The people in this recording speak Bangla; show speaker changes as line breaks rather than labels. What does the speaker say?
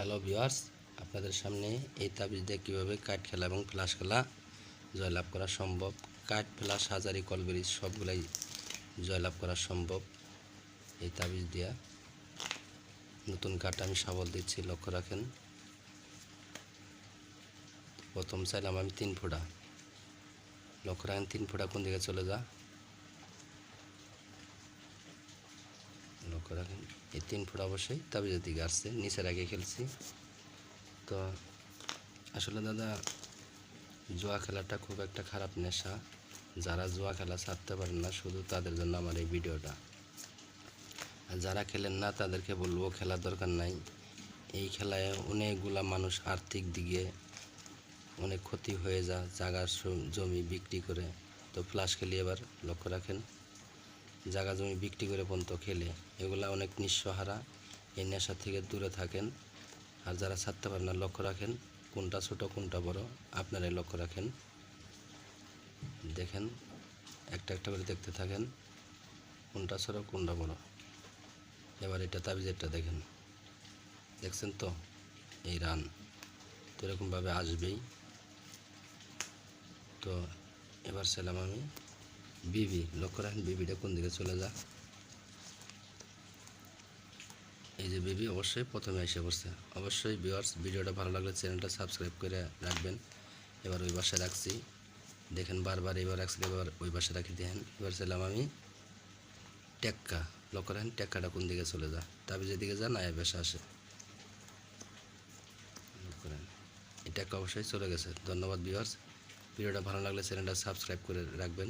হ্যালো ভিউয়ার্স আপনাদের সামনে এই তাবিজ দিয়ে কীভাবে কাঠ খেলা এবং ফ্লাশ খেলা জয়লাভ করা সম্ভব? কাঠ ফ্লাশ হাজারি কলবেরি সবগুলাই জয়লাভ করা সম্ভব। এই তাবিজ দিয়া নতুন কাঠ আমি সাবল দিচ্ছি, লক্ষ্য রাখেন। প্রথম চাইলাম আমি তিন ফোঁটা। লক্ষ্য রাখেন, তিন ফোঁটা কোন দিকে চলে যা। লক্ষ্য রাখেন এই তিন ফুট অবশ্যই। তাবিজের দিকে আসছে নিচের আগে খেলছি। তো আসলে দাদা, জুয়া খেলাটা খুব একটা খারাপ নেশা। যারা জুয়া খেলা ছাড়তে পারেন না, শুধু তাদের জন্য আমার এই ভিডিওটা। আর যারা খেলেন না, তাদেরকে বলব, খেলার দরকার নাই। এই খেলায় অনেকগুলা মানুষ আর্থিক দিকে অনেক ক্ষতি হয়ে যা জায়গার স- জমি বিক্রি করে। তো ফ্লাশ খেলি এবার, লক্ষ্য রাখেন। জায়গা জমি বিক্রি করে পর্যন্ত খেলে, এগুলা অনেক নিঃস্বহারা এই নেশা থেকে দূরে থাকেন। আর যারা ছাড়তে পারেন না, লক্ষ্য রাখেন, কোনটা ছোট, কোনটা বড়, আপনারাই লক্ষ্য রাখেন। দেখেন, একটা একটা করে দেখতে থাকেন, কোনটা ছোট, কোনটা বড়। এবার এটা তাবিজেরটা দেখেন। দেখছেন তো? এই রান। তো এরকমভাবে আসবেই। তো এবার ছিলাম আমি। বিবি, লক্ষ্য রাখেন, বিবিটা কোন দিকে চলে যা এই যে বিবি অবশ্যই প্রথমে এসে পড়ছে। অবশ্যই ভিউয়ার্স ভিডিওটা ভালো লাগলে চ্যানেলটা সাবস্ক্রাইব করে রাখবেন। এবার ওই বাসায় রাখছি। দেখেন বারবার, এবার রাখছি এবার ওই বাসায় রাখি, দেখেন। এবার ছিলাম আমি টেক্কা। লক্ষ্য রাখেন, টেক্কাটা কোন দিকে চলে যা তাবি যেদিকে যা না এ আসে। এই অবশ্যই চলে গেছে। ধন্যবাদ ভিউয়ার্স ভিডিওটা ভালো লাগলে চ্যানেলটা সাবস্ক্রাইব করে রাখবেন।